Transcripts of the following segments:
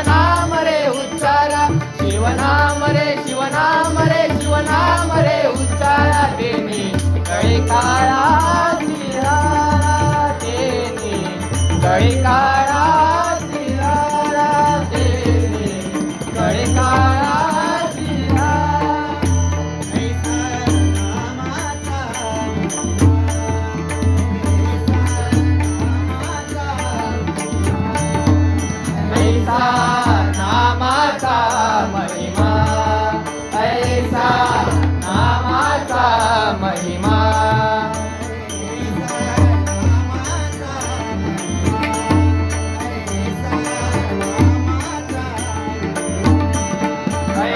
शिवनाम रे उच्चारा. शिवनाम रे शिवनाम रे शिवनाम रे उच्चारा. तेने कळे काळा तेने कळे काळा तेने कळे काळा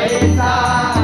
ऐसा